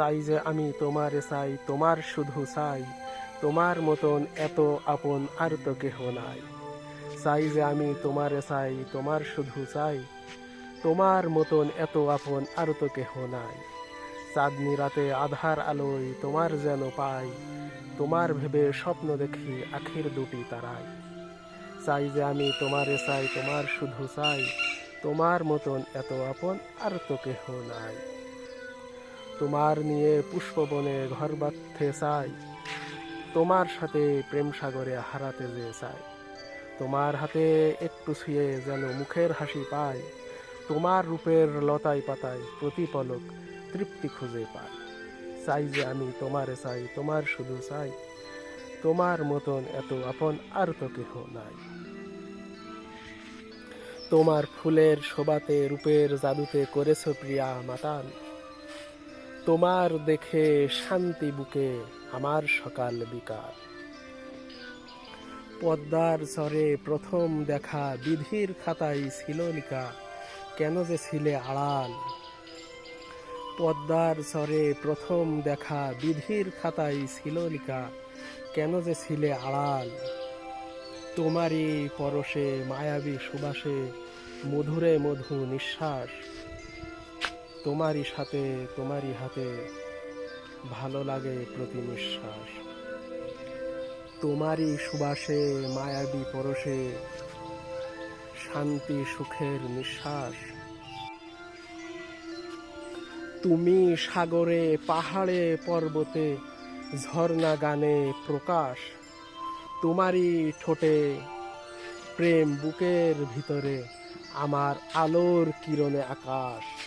চাই যে আমি তোমারে চাই, তোমার শুধু চাই। তোমার মতন এত আপন আর তো কেহ নাই। চাই যে আমি তোমারে চাই, তোমার শুধু চাই। তোমার মতন এত আপন আর তো কেহ নাই। চাঁদনি রাতে আধার আলোয় তোমার যেন পাই। তোমার ভেবে স্বপ্ন দেখি আখির দুটি তারাই। চাই যে আমি তোমারে চাই, তোমার শুধু চাই। তোমার মতন এত আপন আর তো কেহ নাই। তোমার নিয়ে পুষ্পবনে ঘর বাঁধতে চাই। তোমার সাথে প্রেম সাগরে হারাতে যে চাই। তোমার হাতে একটু ছুঁয়ে যেন মুখের হাসি পায় তোমার রূপের লতায় পাতায় প্রতিপলক তৃপ্তি খুঁজে পায় চাই যে আমি তোমারে চাই, তোমার শুধু চাই। তোমার মতন এত আপন আর তো কেহ নাই। তোমার ফুলের শোভাতে, রূপের জাদুতে করেছ প্রিয়া মাতাল। তোমার দেখে শান্তি বুকে আমার সকাল বিকাল। পদ্মার স্বরে প্রথম দেখা বিধির খাতাই ছিল লিখা কেন যে ছিলে আড়াল। পদ্মার স্বরে প্রথম দেখা বিধির খাতায় ছিল লিখা কেন যে ছিলে আড়াল। তোমারই পরশে মায়াবী সুবাসে মধুরে মধু নিঃশ্বাস তোমারই সাথে, তোমারই হাতে ভালো লাগে প্রতি নিঃশ্বাস তোমারই সুবাসে, মায়াবী পরশে শান্তি সুখের নিঃশ্বাস। তুমি সাগরে, পাহাড়ে, পর্বতে, ঝর্ণা গানে প্রকাশ। তোমারই ঠোঁটে, প্রেম বুকের ভিতরে, আমার আলোর কিরণে আকাশ।